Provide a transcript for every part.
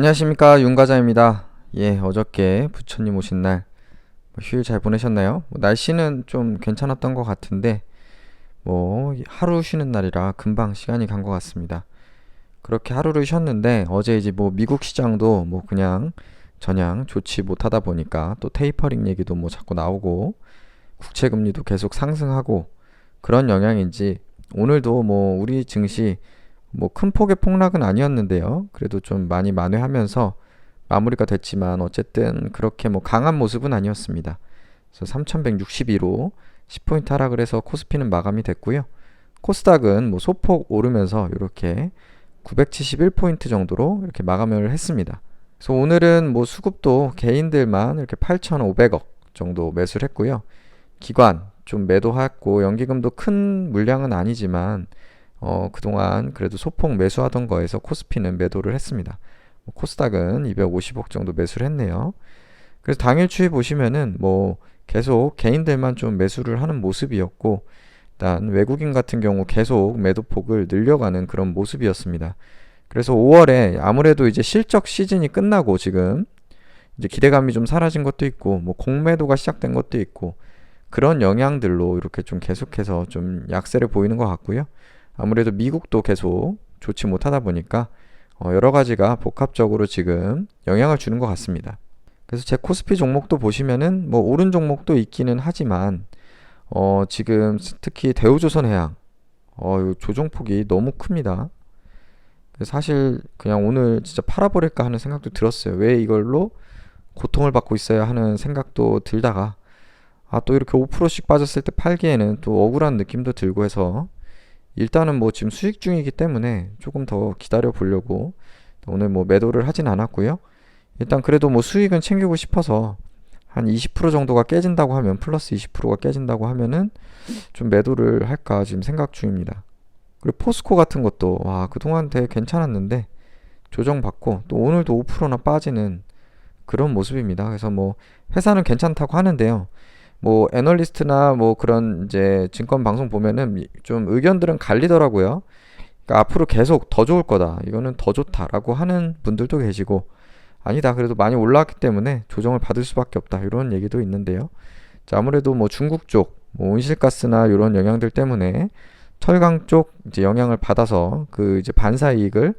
안녕하십니까 윤과자입니다. 예, 어저께 부처님 오신 날뭐 휴일 잘 보내셨나요? 뭐 날씨는 좀 괜찮았던 것 같은데 뭐 하루 쉬는 날이라 금방 시간이 간 것 같습니다. 그렇게 하루를 쉬었는데 어제 이제 뭐 미국 시장도 뭐 그냥 저냥 좋지 못하다 보니까 또 테이퍼링 얘기도 뭐 자꾸 나오고 국채 금리도 계속 상승하고 그런 영향인지 오늘도 뭐 우리 증시 뭐 큰 폭의 폭락은 아니었는데요. 그래도 좀 많이 만회하면서 마무리가 됐지만 어쨌든 그렇게 뭐 강한 모습은 아니었습니다. 그래서 3162로 10포인트 하락을 해서 코스피는 마감이 됐고요. 코스닥은 뭐 소폭 오르면서 이렇게 971포인트 정도로 이렇게 마감을 했습니다. 그래서 오늘은 뭐 수급도 개인들만 이렇게 8,500억 정도 매수를 했고요. 기관 좀 매도했고 연기금도 큰 물량은 아니지만 어 그동안 그래도 소폭 매수하던 거에서 코스피는 매도를 했습니다. 뭐 코스닥은 250억 정도 매수를 했네요. 그래서 당일 추이 보시면은 뭐 계속 개인들만 좀 매수를 하는 모습이었고 일단 외국인 같은 경우 계속 매도폭을 늘려가는 그런 모습이었습니다. 그래서 5월에 아무래도 이제 실적 시즌이 끝나고 지금 이제 기대감이 좀 사라진 것도 있고 뭐 공매도가 시작된 것도 있고 그런 영향들로 이렇게 좀 계속해서 좀 약세를 보이는 것 같고요. 아무래도 미국도 계속 좋지 못하다 보니까 어, 여러 가지가 복합적으로 지금 영향을 주는 것 같습니다. 그래서 제 코스피 종목도 보시면은 뭐 오른 종목도 있기는 하지만 어, 지금 특히 대우조선해양 어, 조종폭이 너무 큽니다. 사실 그냥 오늘 진짜 팔아버릴까 하는 생각도 들었어요. 왜 이걸로 고통을 받고 있어야 하는 생각도 들다가 아 또 이렇게 5%씩 빠졌을 때 팔기에는 또 억울한 느낌도 들고 해서 일단은 뭐 지금 수익 중이기 때문에 조금 더 기다려 보려고 오늘 뭐 매도를 하진 않았고요. 일단 그래도 뭐 수익은 챙기고 싶어서 한 20% 정도가 깨진다고 하면 플러스 20%가 깨진다고 하면은 좀 매도를 할까 지금 생각 중입니다. 그리고 포스코 같은 것도 와 그동안 되게 괜찮았는데 조정받고 또 오늘도 5%나 빠지는 그런 모습입니다. 그래서 뭐 회사는 괜찮다고 하는데요. 뭐 애널리스트나 뭐 그런 이제 증권 방송 보면은 좀 의견들은 갈리더라고요. 그러니까 앞으로 계속 더 좋을 거다. 이거는 더 좋다라고 하는 분들도 계시고 아니다. 그래도 많이 올라왔기 때문에 조정을 받을 수밖에 없다. 이런 얘기도 있는데요. 자, 아무래도 뭐 중국 쪽, 뭐 온실가스나 이런 영향들 때문에 철강 쪽 이제 영향을 받아서 그 이제 반사 이익을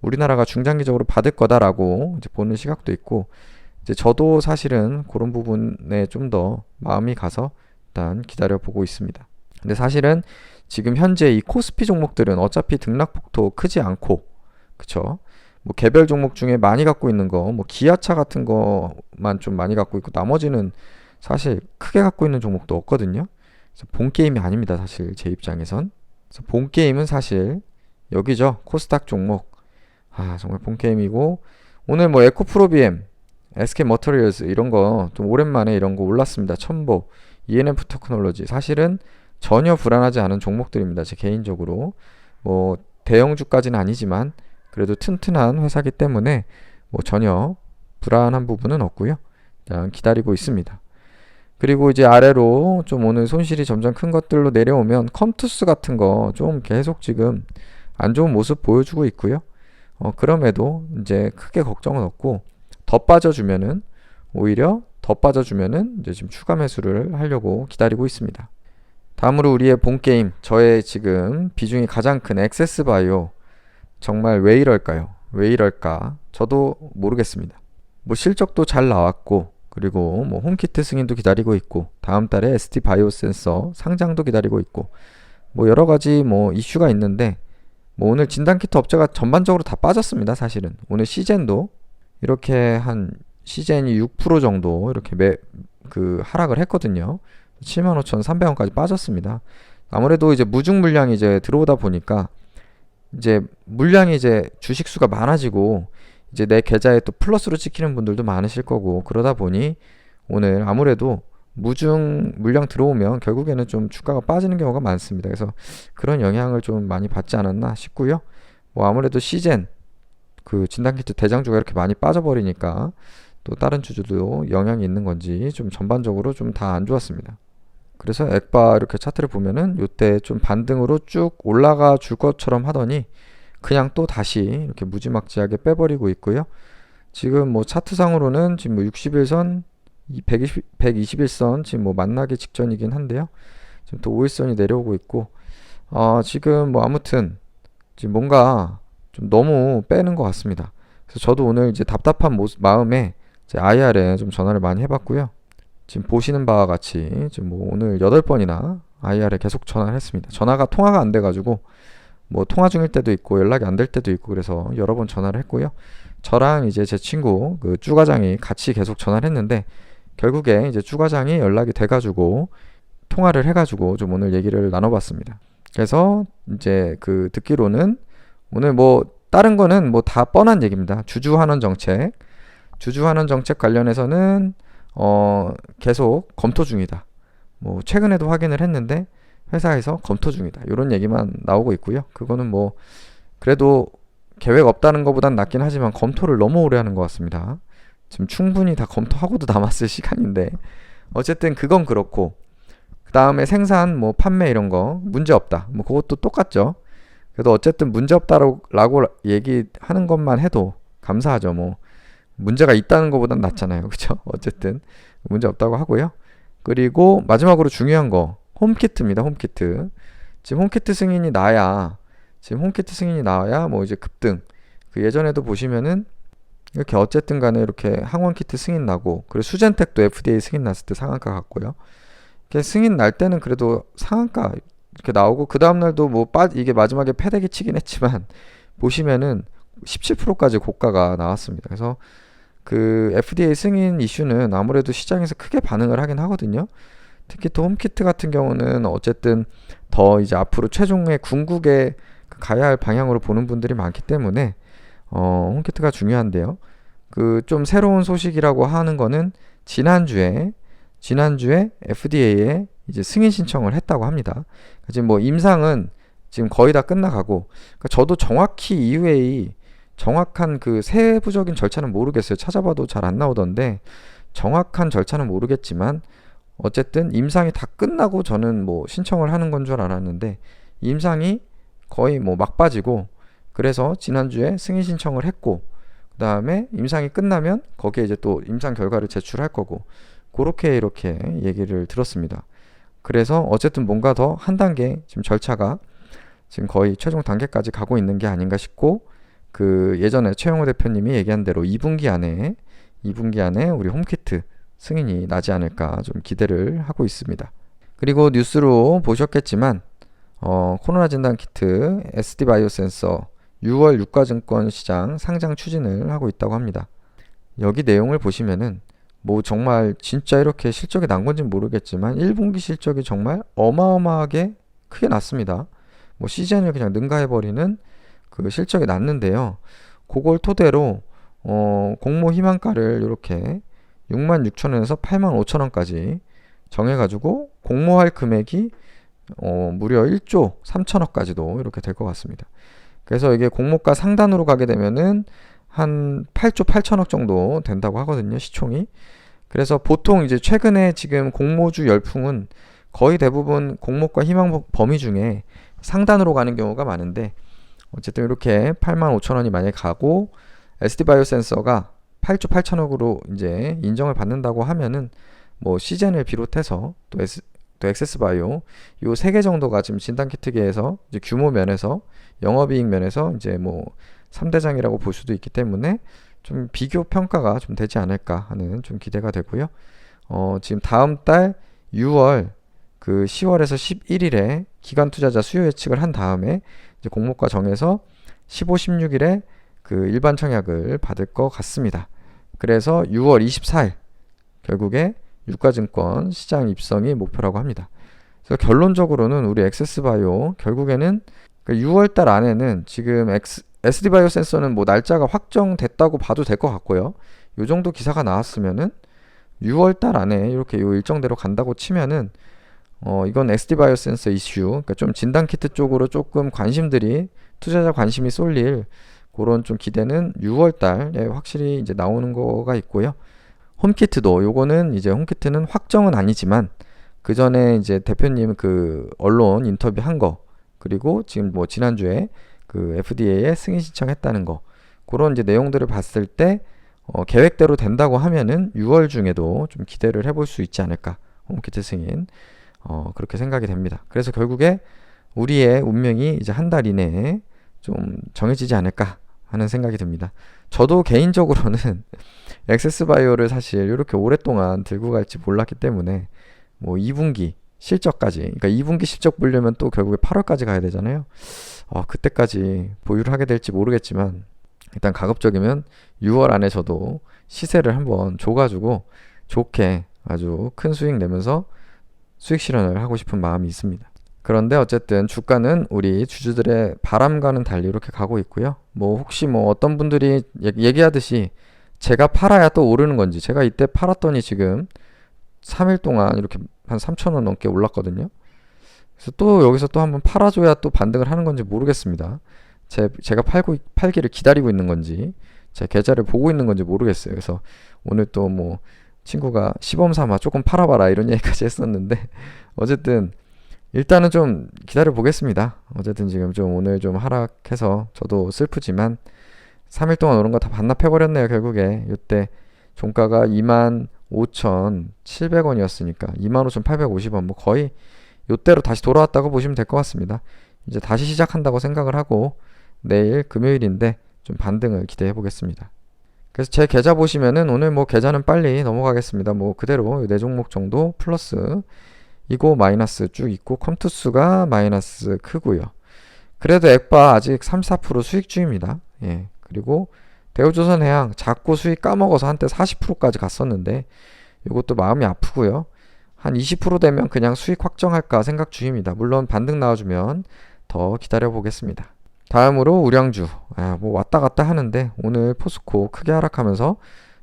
우리나라가 중장기적으로 받을 거다라고 이제 보는 시각도 있고 이제 저도 사실은 그런 부분에 좀 더 마음이 가서 일단 기다려 보고 있습니다. 근데 사실은 지금 현재 이 코스피 종목들은 어차피 등락 폭도 크지 않고 그쵸? 뭐 개별 종목 중에 많이 갖고 있는 거, 뭐 기아차 같은 거만 좀 많이 갖고 있고 나머지는 사실 크게 갖고 있는 종목도 없거든요. 그래서 본 게임이 아닙니다. 사실 제 입장에선. 그래서 본 게임은 사실 여기죠. 코스닥 종목. 아 정말 본 게임이고 오늘 뭐 에코프로비엠 SK 머터리얼스 이런 거 좀 오랜만에 이런 거 올랐습니다. 첨보, ENF 테크놀로지 사실은 전혀 불안하지 않은 종목들입니다. 제 개인적으로 뭐 대형주까지는 아니지만 그래도 튼튼한 회사기 때문에 뭐 전혀 불안한 부분은 없고요. 일단 기다리고 있습니다. 그리고 이제 아래로 좀 오늘 손실이 점점 큰 것들로 내려오면 컴투스 같은 거 좀 계속 지금 안 좋은 모습 보여주고 있고요. 어, 그럼에도 이제 크게 걱정은 없고 더 빠져주면은 오히려 더 빠져주면은 이제 지금 추가 매수를 하려고 기다리고 있습니다. 다음으로 우리의 본 게임 저의 지금 비중이 가장 큰 액세스 바이오 정말 왜 이럴까요? 왜 이럴까? 저도 모르겠습니다. 뭐 실적도 잘 나왔고 그리고 뭐 홈키트 승인도 기다리고 있고 다음 달에 ST 바이오 센서 상장도 기다리고 있고 뭐 여러 가지 뭐 이슈가 있는데 뭐 오늘 진단키트 업체가 전반적으로 다 빠졌습니다. 사실은 오늘 시젠도 이렇게 한 시젠이 6% 정도 이렇게 매, 그 하락을 했거든요. 75,300원까지 빠졌습니다. 아무래도 이제 무중 물량이 이제 들어오다 보니까 이제 물량이 이제 주식 수가 많아지고 이제 내 계좌에 또 플러스로 찍히는 분들도 많으실 거고 그러다 보니 오늘 아무래도 무중 물량 들어오면 결국에는 좀 주가가 빠지는 경우가 많습니다. 그래서 그런 영향을 좀 많이 받지 않았나 싶고요. 뭐 아무래도 시젠 그 진단키트 대장주가 이렇게 많이 빠져버리니까 또 다른 주주도 영향이 있는 건지 좀 전반적으로 좀 다 안 좋았습니다. 그래서 액바 이렇게 차트를 보면은 요때 좀 반등으로 쭉 올라가 줄 것처럼 하더니 그냥 또 다시 이렇게 무지막지하게 빼버리고 있고요. 지금 뭐 차트상으로는 지금 뭐 60일선, 120, 121선 지금 뭐 만나기 직전이긴 한데요. 지금 또 5일선이 내려오고 있고, 어, 지금 뭐 아무튼 지금 뭔가 좀 너무 빼는 것 같습니다. 그래서 저도 오늘 이제 답답한 모습, 마음에 제 IR에 좀 전화를 많이 해봤고요. 지금 보시는 바와 같이 지금 뭐 오늘 8번이나 IR에 계속 전화를 했습니다. 전화가 통화가 안 돼가지고 뭐 통화 중일 때도 있고 연락이 안 될 때도 있고 그래서 여러 번 전화를 했고요. 저랑 이제 제 친구 그 쭈과장이 같이 계속 전화를 했는데 결국에 이제 쭈과장이 연락이 돼가지고 통화를 해가지고 좀 오늘 얘기를 나눠봤습니다. 그래서 이제 그 듣기로는 오늘 뭐 다른 거는 뭐 다 뻔한 얘기입니다. 주주환원 정책, 주주환원 정책 관련해서는 어 계속 검토 중이다. 뭐 최근에도 확인을 했는데 회사에서 검토 중이다. 이런 얘기만 나오고 있고요. 그거는 뭐 그래도 계획 없다는 것보단 낫긴 하지만 검토를 너무 오래 하는 것 같습니다. 지금 충분히 다 검토하고도 남았을 시간인데 어쨌든 그건 그렇고 그 다음에 생산 뭐 판매 이런 거 문제 없다. 뭐 그것도 똑같죠. 그래도 어쨌든 문제 없다라고 얘기하는 것만 해도 감사하죠. 뭐 문제가 있다는 것보단 낫잖아요. 그쵸? 어쨌든 문제 없다고 하고요. 그리고 마지막으로 중요한 거 홈키트입니다. 홈키트. 지금 홈키트 승인이 나야 지금 홈키트 승인이 나와야 뭐 이제 급등. 그 예전에도 보시면은 이렇게 어쨌든 간에 이렇게 항원 키트 승인 나고 그리고 수젠텍도 FDA 승인 났을 때 상한가. 이게 승인 날 때는 그래도 상한가 이렇게 나오고 그 다음 날도 뭐 빠, 이게 마지막에 패대기 치긴 했지만 보시면은 17%까지 고가가 나왔습니다. 그래서 그 FDA 승인 이슈는 아무래도 시장에서 크게 반응을 하긴 하거든요. 특히 또 홈키트 같은 경우는 어쨌든 더 이제 앞으로 최종의 궁극의 그 가야 할 방향으로 보는 분들이 많기 때문에 어, 홈키트가 중요한데요. 그 좀 새로운 소식이라고 하는 거는 지난주에 지난주에 FDA에 이제 승인 신청을 했다고 합니다. 지금 뭐 임상은 지금 거의 다 끝나가고 그러니까 저도 정확히 EUA 정확한 그 세부적인 절차는 모르겠어요. 찾아봐도 잘 안 나오던데 정확한 절차는 모르겠지만 어쨌든 임상이 다 끝나고 저는 뭐 신청을 하는 건 줄 알았는데 임상이 거의 뭐 막빠지고 그래서 지난주에 승인 신청을 했고 그 다음에 임상이 끝나면 거기에 이제 또 임상 결과를 제출할 거고 그렇게 이렇게 얘기를 들었습니다. 그래서 어쨌든 뭔가 더 한 단계 지금 절차가 지금 거의 최종 단계까지 가고 있는 게 아닌가 싶고 그 예전에 최영호 대표님이 얘기한 대로 2분기 안에 2분기 안에 우리 홈키트 승인이 나지 않을까 좀 기대를 하고 있습니다. 그리고 뉴스로 보셨겠지만 어, 코로나 진단 키트 SD 바이오 센서 6월 유가증권 시장 상장 추진을 하고 있다고 합니다. 여기 내용을 보시면은 뭐 정말 진짜 이렇게 실적이 난 건지 모르겠지만 1분기 실적이 정말 어마어마하게 크게 났습니다. 뭐 시즌을 그냥 능가해버리는 그 실적이 났는데요. 그걸 토대로 어, 공모 희망가를 이렇게 6만 6천 원에서 8만 5천 원까지 정해가지고 공모할 금액이 어, 무려 1조 3천억까지도 이렇게 될 것 같습니다. 그래서 이게 공모가 상단으로 가게 되면은 한 8조 8천억 정도 된다고 하거든요, 시총이. 그래서 보통 이제 최근에 지금 공모주 열풍은 거의 대부분 공모가 희망 범위 중에 상단으로 가는 경우가 많은데 어쨌든 이렇게 8만 5천 원이 만약에 가고 SD 바이오 센서가 8조 8천억으로 이제 인정을 받는다고 하면은 뭐 시젠을 비롯해서 또, S, 또 엑세스 바이오 요 세 개 정도가 지금 진단 키트계에서 이제 규모 면에서 영업이익 면에서 이제 뭐 3대장이라고 볼 수도 있기 때문에 좀 비교 평가가 좀 되지 않을까 하는 좀 기대가 되고요. 어, 지금 다음 달 6월 그 10월에서 11일에 기관 투자자 수요 예측을 한 다음에 이제 공모가 정해서 15, 16일에 그 일반 청약을 받을 것 같습니다. 그래서 6월 24일 결국에 유가증권 시장 입성이 목표라고 합니다. 그래서 결론적으로는 우리 엑세스바이오 결국에는 6월 그달 안에는 지금 엑스, SD바이오 센서는 뭐 날짜가 확정됐다고 봐도 될 것 같고요. 요 정도 기사가 나왔으면은 6월 달 안에 이렇게 요 일정대로 간다고 치면은 어 이건 SD바이오 센서 이슈 그러니까 좀 진단 키트 쪽으로 조금 관심들이 투자자 관심이 쏠릴 그런 좀 기대는 6월 달에 확실히 이제 나오는 거가 있고요. 홈키트도 요거는 이제 홈키트는 확정은 아니지만 그 전에 이제 대표님 그 언론 인터뷰 한 거 그리고 지금 뭐 지난주에 그 FDA에 승인 신청했다는 거 그런 이제 내용들을 봤을 때 어, 계획대로 된다고 하면은 6월 중에도 좀 기대를 해볼 수 있지 않을까. 홈키트 승인. 어, 그렇게 생각이 됩니다. 그래서 결국에 우리의 운명이 이제 한 달 이내에 좀 정해지지 않을까 하는 생각이 듭니다. 저도 개인적으로는 액세스바이오를 사실 이렇게 오랫동안 들고 갈지 몰랐기 때문에 뭐 2분기 실적까지 그러니까 2분기 실적 보려면 또 결국에 8월까지 가야 되잖아요. 어, 그때까지 보유를 하게 될지 모르겠지만 일단 가급적이면 6월 안에 저도 시세를 한번 줘가지고 좋게 아주 큰 수익 내면서 수익 실현을 하고 싶은 마음이 있습니다. 그런데 어쨌든 주가는 우리 주주들의 바람과는 달리 이렇게 가고 있고요. 뭐 혹시 뭐 어떤 분들이 얘- 얘기하듯이 제가 팔아야 또 오르는 건지 제가 이때 팔았더니 지금 3일 동안 이렇게 한 3천 원 넘게 올랐거든요. 그래서 또 여기서 또 한번 팔아줘야 또 반등을 하는 건지 모르겠습니다. 제, 제가 팔고 팔기를 기다리고 있는 건지 제 계좌를 보고 있는 건지 모르겠어요. 그래서 오늘 또 뭐 친구가 시범 삼아 조금 팔아봐라 이런 얘기까지 했었는데 어쨌든 일단은 좀 기다려 보겠습니다. 어쨌든 지금 좀 오늘 좀 하락해서 저도 슬프지만 3일 동안 오른 거 다 반납해 버렸네요. 결국에 이때 종가가 25,700원이었으니까 25,850원 뭐 거의 요때로 다시 돌아왔다고 보시면 될 것 같습니다. 이제 다시 시작한다고 생각을 하고 내일 금요일인데 좀 반등을 기대해 보겠습니다. 그래서 제 계좌 보시면은 오늘 뭐 계좌는 빨리 넘어가겠습니다. 뭐 그대로 네 종목 정도 플러스 이고 마이너스 쭉 있고 컴투스가 마이너스 크고요. 그래도 액바 아직 3, 4% 수익 중입니다. 예. 그리고 대우조선해양 작고 수익 까먹어서 한때 40%까지 갔었는데 이것도 마음이 아프고요. 한 20% 되면 그냥 수익 확정할까 생각 중입니다. 물론 반등 나와주면 더 기다려 보겠습니다. 다음으로 우량주. 아, 뭐 왔다 갔다 하는데 오늘 포스코 크게 하락하면서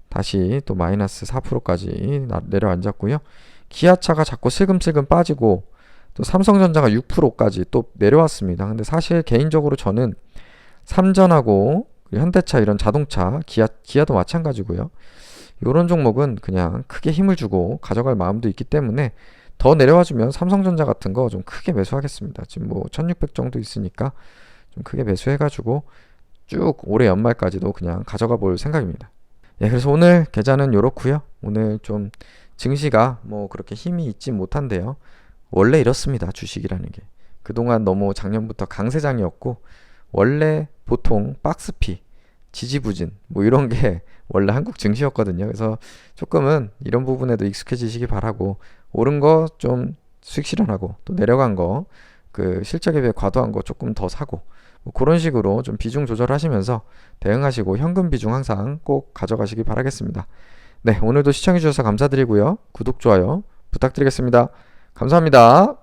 다시 또 마이너스 4%까지 내려앉았고요. 기아차가 자꾸 슬금슬금 빠지고 또 삼성전자가 6%까지 또 내려왔습니다. 근데 사실 개인적으로 저는 삼전하고 현대차 이런 자동차, 기아, 기아도 마찬가지고요. 이런 종목은 그냥 크게 힘을 주고 가져갈 마음도 있기 때문에 더 내려와주면 삼성전자 같은 거 좀 크게 매수하겠습니다. 지금 뭐 1600 정도 있으니까 좀 크게 매수해가지고 쭉 올해 연말까지도 그냥 가져가 볼 생각입니다. 예, 그래서 오늘 계좌는 요렇고요. 오늘 좀 증시가 뭐 그렇게 힘이 있지 못한데요. 원래 이렇습니다. 주식이라는 게. 그동안 너무 작년부터 강세장이었고 원래 보통 박스피, 지지부진 뭐 이런 게 원래 한국 증시였거든요. 그래서 조금은 이런 부분에도 익숙해지시기 바라고 오른 거 좀 수익 실현하고 또 내려간 거 그 실적에 비해 과도한 거 조금 더 사고 뭐 그런 식으로 좀 비중 조절하시면서 대응하시고 현금 비중 항상 꼭 가져가시기 바라겠습니다. 네, 오늘도 시청해 주셔서 감사드리고요. 구독, 좋아요 부탁드리겠습니다. 감사합니다.